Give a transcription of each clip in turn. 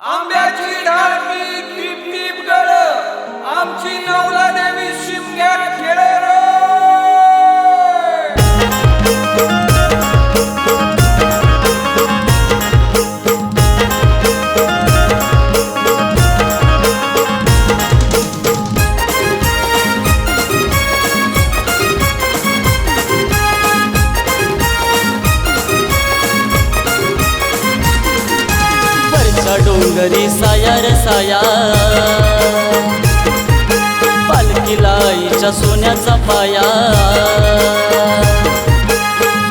आंब्याची ढाळी tip tip गळ. आमची नवला देवी घरी साया रे साया. पालखीला आईच्या सोन्याचा पाया.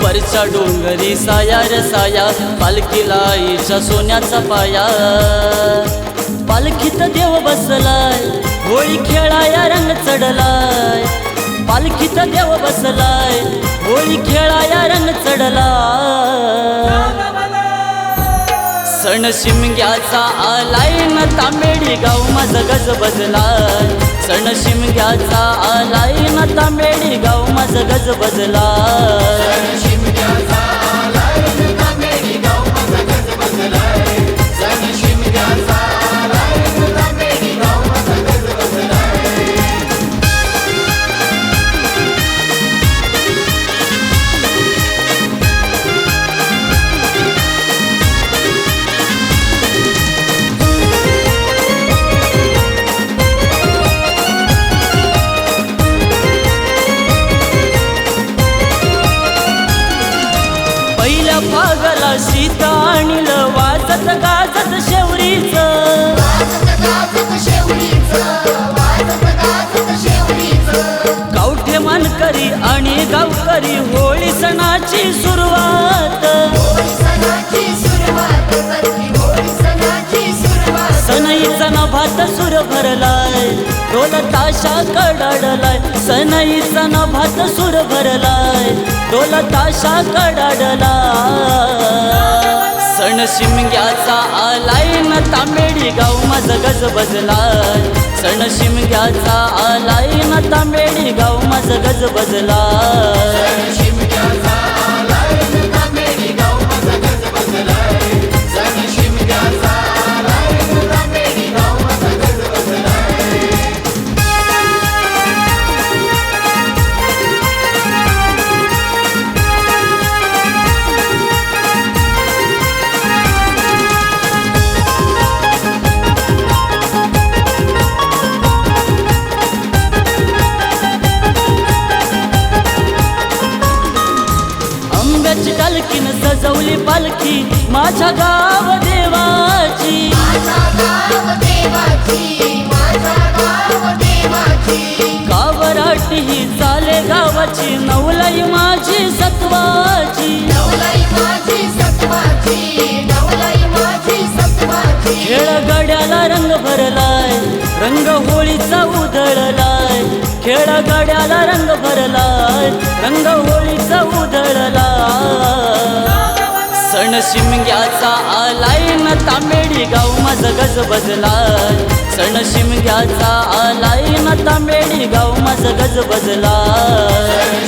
वरच्या डोंगरी साया रे साया पालखीला आईच्या सोन्याचा पाया. पालखीत देव बसलाय होळी खेळाया रंग चढलाय. पालखीत देव बसलाय होळी खेळाया रंग चढलाय. शिमग्याचा आलाय न तांबेडी गाव माझं गज बजलाय सण शिमग्याचा आलाय न तांबेडी गाव माझं गज बदला पागला सीता आणील वाजत गाजत शेवरीच. गावठे मानकरी आणि गावकरी होळी सणाची सुरुवात. सनईचा सुर भरलाय ढोल ताशा कडाडलाय सनईचा नभात सुर भरलाय ढोल ताशा कडाडला सण शिमग्याचा आलाय न तांबेडी गाव माझं गज बजलाय. सण शिमग्याचा आलाय न तांबेडी गाव माझं गज बजलाय. माझ्या गाव देवाची. गावराटी ही चाले गावाची नवलाई माझी सत्वाची. खेळ गड्याला रंग भरलाय रंग होळीचा उधळलाय. खेळ गड्याला रंग भरलाय रंग होळीचा उधळलाय. सण शिमग्याचा आलाय न तांबेडी गाव माझं गज बदला सण शिमग्याचा आलाय न तांबेडी गाव माझं गज बजलाय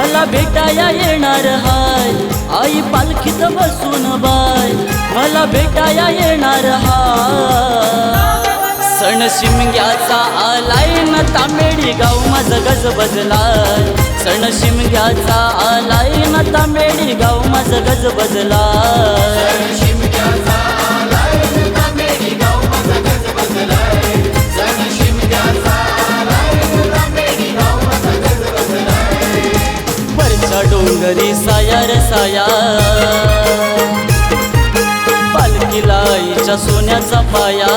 मला भेटाया येणार हाय. आई पालखीत बसून बाय. मला भेटाया येणार हाय. सण शिमग्याचा आलाय न तांबेडी गाव माझं गज बजलाय सण शिमग्याचा आलाय न तांबेडी गाव माझं गज बजलाय डोंगरी साया रे साया. पालखीला आईच्या सोन्याचा पाया.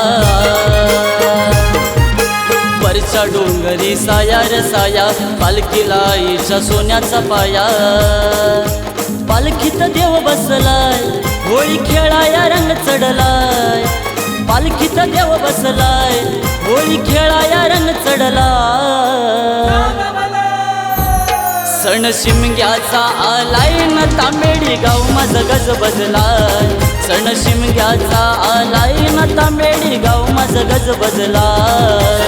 वरच्या डोंगरी साया रे साया पालखीला आईच्या सोन्याचा पाया. पालखीत देव बसलाय होळी खेळाया रंग चढलाय. पालखीत देव बसलाय होळी खेळाया रंग चढलाय. सण शिमग्याचा आलाय न तांबेडी गाव माझं गज बदलाय. सण शिमग्याचा आलाय न तांबेडी गाव माझं गज बदलाय.